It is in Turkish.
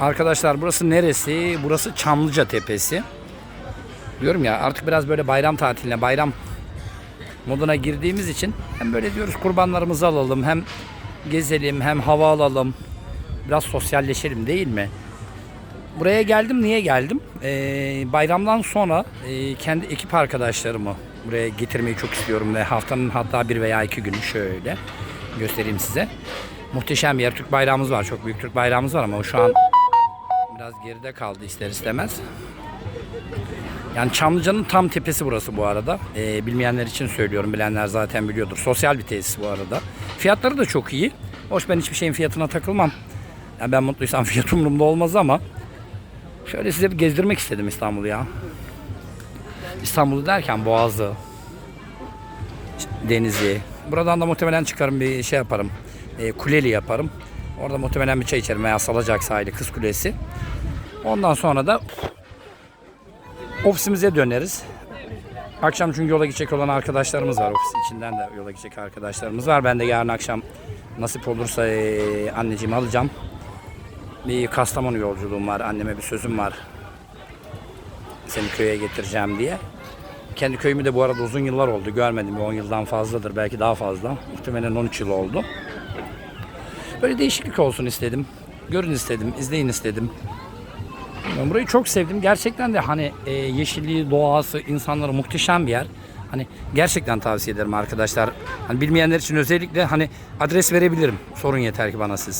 Arkadaşlar burası neresi? Burası Çamlıca Tepesi. Diyorum ya artık biraz böyle bayram tatiline, bayram moduna girdiğimiz için hem böyle diyoruz kurbanlarımızı alalım, hem gezelim, hem hava alalım. Biraz sosyalleşelim değil mi? Buraya geldim. Niye geldim? Ee, bayramdan sonra e, kendi ekip arkadaşlarımı buraya getirmeyi çok istiyorum ve haftanın hatta bir veya iki günü şöyle göstereyim size. Muhteşem bir yer. Türk bayrağımız var. Çok büyük Türk bayrağımız var ama şu an biraz geride kaldı ister istemez. Yani Çamlıca'nın tam tepesi burası bu arada. Ee, bilmeyenler için söylüyorum. Bilenler zaten biliyordur. Sosyal bir tesis bu arada. Fiyatları da çok iyi. Hoş ben hiçbir şeyin fiyatına takılmam. Yani ben mutluysam fiyat umurumda olmaz ama şöyle size bir gezdirmek istedim İstanbul'u ya. İstanbul'u derken Boğaz'ı, Deniz'i. Buradan da muhtemelen çıkarım bir şey yaparım. E, kuleli yaparım. Orada muhtemelen bir çay içerim veya Salacak sahili Kız Kulesi. Ondan sonra da ofisimize döneriz. Akşam çünkü yola gidecek olan arkadaşlarımız var. Ofis içinden de yola gidecek arkadaşlarımız var. Ben de yarın akşam nasip olursa e, anneciğimi alacağım. Bir Kastamonu yolculuğum var. Anneme bir sözüm var. Seni köye getireceğim diye. Kendi köyümü de bu arada uzun yıllar oldu. Görmedim. Bir 10 yıldan fazladır. Belki daha fazla. Muhtemelen 13 yıl oldu. Böyle değişiklik olsun istedim. Görün istedim. izleyin istedim. Ben burayı çok sevdim. Gerçekten de hani e, yeşilliği, doğası, insanları muhteşem bir yer. Hani gerçekten tavsiye ederim arkadaşlar. Hani bilmeyenler için özellikle hani adres verebilirim. Sorun yeter ki bana siz.